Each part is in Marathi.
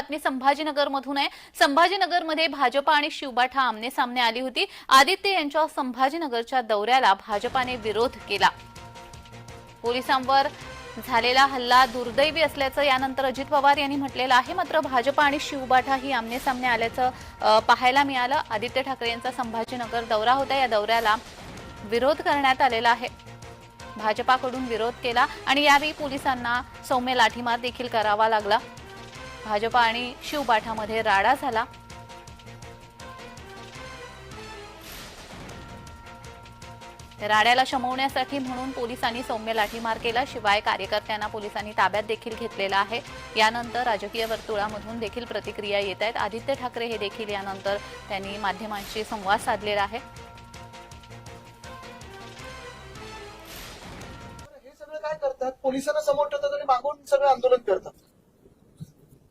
बातमी संभाजीनगर मधून आहे. संभाजीनगरमध्ये भाजपा आणि शिवबाठा आमने सामने आली होती. आदित्य यांच्या संभाजीनगरच्या दौऱ्याला भाजपाने विरोध केला. पोलिसांवर झालेला हल्ला दुर्दैवी असल्याचं यानंतर अजित पवार यांनी म्हटलेलं आहे. मात्र भाजपा आणि शिवबाठा ही आमने सामने आल्याचं पाहायला मिळालं. आदित्य ठाकरे यांचा संभाजीनगर दौरा होता. या दौऱ्याला विरोध करण्यात आलेला आहे. भाजपाकडून विरोध केला आणि यावेळी पोलिसांना सौम्य लाठीमार देखील करावा लागला. भाजपा आणि शिवपाठामध्ये राडा झाला. राड्याला शमवण्यासाठी म्हणून पोलिसांनी सौम्य लाठीमार केला. शिवाय कार्यकर्त्यांना पोलिसांनी ताब्यात देखील घेतलेला आहे. यानंतर राजकीय वर्तुळामधून देखील प्रतिक्रिया येत आहेत. आदित्य ठाकरे हे देखील यानंतर त्यांनी माध्यमांशी संवाद साधलेला आहे. हे सगळं काय करतात? पोलिसांना समोर ठेवतात आणि मागून सगळं आंदोलन करतात.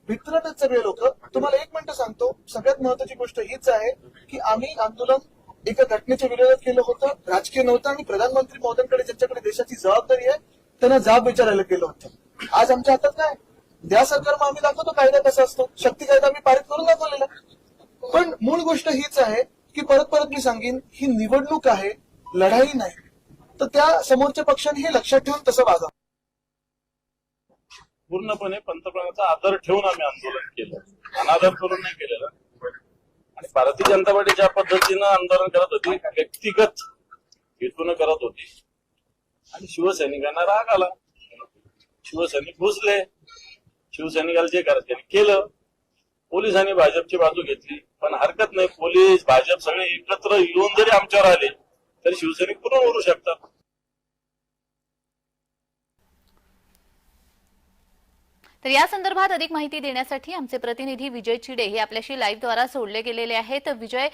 भित्रतच सगळे लोक. तुम्हाला एक मिनिट सांगतो सगळ्यात महत्वाची गोष्ट हीच आहे की आम्ही आंदोलन एका घटनेच्या विरोधात केलं होतं राजकीय नव्हतं आणि प्रधानमंत्री मोदींकडे ज्यांच्याकडे देशाची जबाबदारी आहे त्यांना जाब विचारायला केलं होतं. आज आमच्या हातात काय द्या सरकार मग आम्ही दाखवतो कायदा कसा असतो. शक्ती कायदा आम्ही पारित करून दाखवलेला पण मूळ गोष्ट हीच आहे की परत परत मी सांगेन ही निवडणूक आहे लढाई नाही. तर त्या समोरच्या पक्षाने हे लक्षात ठेवून तसं वागा. पूर्णपणे पंतप्रधानांचा आदर ठेवून आम्ही आंदोलन केलं. अनादर करून नाही केलेलं. आणि भारतीय जनता पार्टी ज्या पद्धतीनं आंदोलन करत होती व्यक्तिगत हेतून करत होती. आणि शिवसैनिकांना राग आला. शिवसैनिक घुसले. शिवसैनिकाला जे करायचं केलं. पोलिसांनी भाजपची बाजू घेतली. पण हरकत नाही पोलीस भाजप सगळे एकत्र येऊन जरी आमच्यावर आले तरी शिवसैनिक पुन्हा उरू शकतात. तर या संदर्भात अधिक माहिती देण्यासाठी आमचे प्रतिनिधी विजय चिडे हे आपल्याशी लाईव्हद्वारा जोडले गेलेले आहेत. तर विजय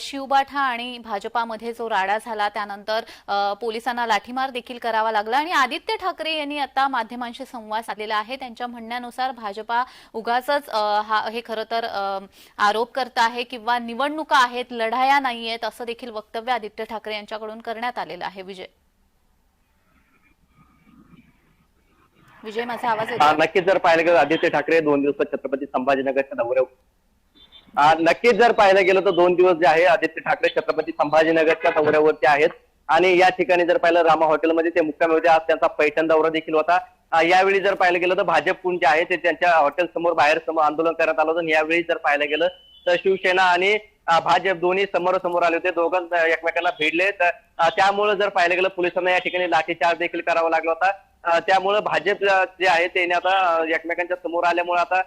शिवबाठा आणि भाजपामध्ये जो राडा झाला त्यानंतर पोलिसांना लाठीमार देखील करावा लागला आणि आदित्य ठाकरे यांनी आता माध्यमांशी संवाद साधलेला आहे. त्यांच्या म्हणण्यानुसार भाजपा उगाच हा हे खरं तर आरोप करत आहे किंवा निवडणुका आहेत लढाया नाही आहेत असं देखील वक्तव्य आदित्य ठाकरे यांच्याकडून करण्यात आलेलं आहे. विजय. विजय माझा आवाज येतो नक्कीच जर पाहिलं गेलं आदित्य ठाकरे दोन दिवस छत्रपती संभाजीनगरच्या दौऱ्यावर नक्कीच जर पाहिलं गेलं तर दोन दिवस जे आहे आदित्य ठाकरे छत्रपती संभाजीनगरच्या दौऱ्यावरती आहेत. आणि या ठिकाणी जर पाहिलं रामा हॉटेलमध्ये ते मुक्कामी होते आज त्यांचा पैठण दौरा देखील होता. यावेळी जर पाहिलं गेलं तर भाजपकडून जे आहे ते त्यांच्या हॉटेल समोर बाहेर समोर आंदोलन करण्यात आलं होतं. यावेळी जर पाहिलं गेलं तर शिवसेना आणि भाजप दोन्ही समोरासमोर आले होते. दोघं एकमेकांना भिडले. तर त्यामुळे जर पाहिलं गेलं पोलिसांना या ठिकाणी लाठीचार्ज देखील करावा लागला होता. त्यामुळे भाजप जे आहे त्याने आता एकमेकांच्या समोर आल्यामुळे आता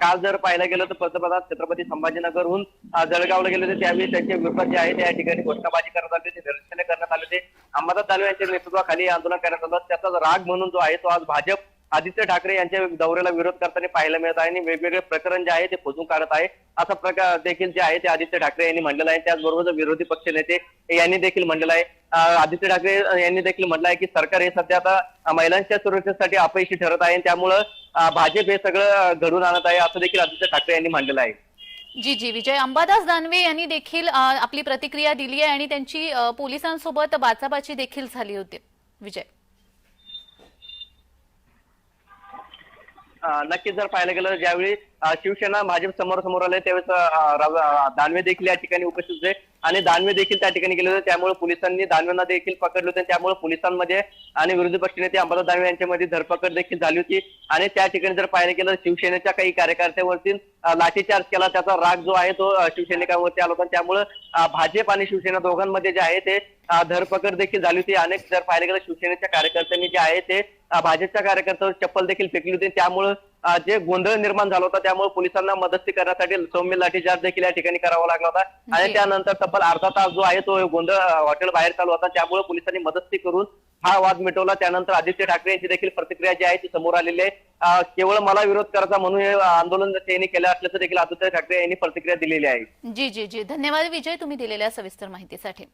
काल जर पाहिलं गेलं तर पंतप्रधान छत्रपती संभाजीनगरहून जळगावला गेले होते. त्यावेळी त्यांचे विरोधात जे आहे त्या ठिकाणी घोषणाबाजी करण्यात आली होती. निदर्शने करण्यात आले होते. अंबादास दानवे यांच्या नेतृत्वाखाली आंदोलन करण्यात आलं. त्याचा राग म्हणून जो आहे तो आज भाजप आदित्य ठाकरे यांच्या दौऱ्याला विरोध करताना पाहायला मिळत आहे आणि वेगवेगळे प्रकरण जे आहे ते खोजून काढत आहे. असा प्रकार देखील जे आहे ते आदित्य ठाकरे यांनी म्हणलेलं आहे. त्याचबरोबर विरोधी पक्ष नेते यांनी देखील म्हणलेलं आहे. आदित्य ठाकरे यांनी देखील म्हटलं आहे की सरकार हे सध्या आता महिलांच्या सुरक्षेसाठी अपयशी ठरत आहे त्यामुळं भाजप हे सगळं घडून आणत आहे असं देखील आदित्य ठाकरे यांनी म्हणलेलं आहे. जी जी. विजय अंबादास दानवे यांनी देखील आपली प्रतिक्रिया दिली आहे आणि त्यांची पोलिसांसोबत बाचाबाची देखील झाली होती. विजय. नक्कीच जर पाहायला गेलं तर ज्यावेळी शिवसेना भाजप समोर समोर आले त्यावेळेस दानवे देखील या ठिकाणी उपस्थित होते. आणि दानवे देखील त्या ठिकाणी गेले होते. त्यामुळे पोलिसांनी दानवेंना देखील पकडले होते. त्यामुळे पोलिसांमध्ये आणि विरोधी पक्षनेते अंबादास दानवे यांच्यामध्ये धरपकड देखील झाली होती. आणि त्या ठिकाणी जर पाहायला गेलं शिवसेनेच्या काही कार्यकर्त्यांवरती लाठीचार्ज केला. त्याचा राग जो आहे तो शिवसैनिकांवरती आला होता. त्यामुळे भाजप आणि शिवसेना दोघांमध्ये जे आहे ते धरपकड देखील झाली होती. अनेक जर पाहायला गेलं शिवसेनेच्या कार्यकर्त्यांनी जे आहे ते भाजपच्या कार्यकर्त्यांवर चप्पल देखील फेकली होती. त्यामुळे जे गोंधळ निर्माण झाला होता त्यामुळे पोलिसांना मदती करण्यासाठी सौम्य लाठीचार्ज देखील या ठिकाणी करावा लागला होता. आणि. त्यानंतर तब्बल अर्धा तास जो आहे तो गोंधळ हॉटेल बाहेर चालू होता. त्यामुळे पोलिसांनी मदती करून हा वाद मिटवला. त्यानंतर आदित्य ठाकरे यांची देखील प्रतिक्रिया जी आहे ती समोर आलेली आहे. केवळ मला विरोध करायचा म्हणून हे आंदोलन त्यांनी केलं असल्याचं देखील आदित्य ठाकरे यांनी प्रतिक्रिया दिलेली आहे. जी जी जी. धन्यवाद विजय तुम्ही दिलेल्या सविस्तर माहितीसाठी.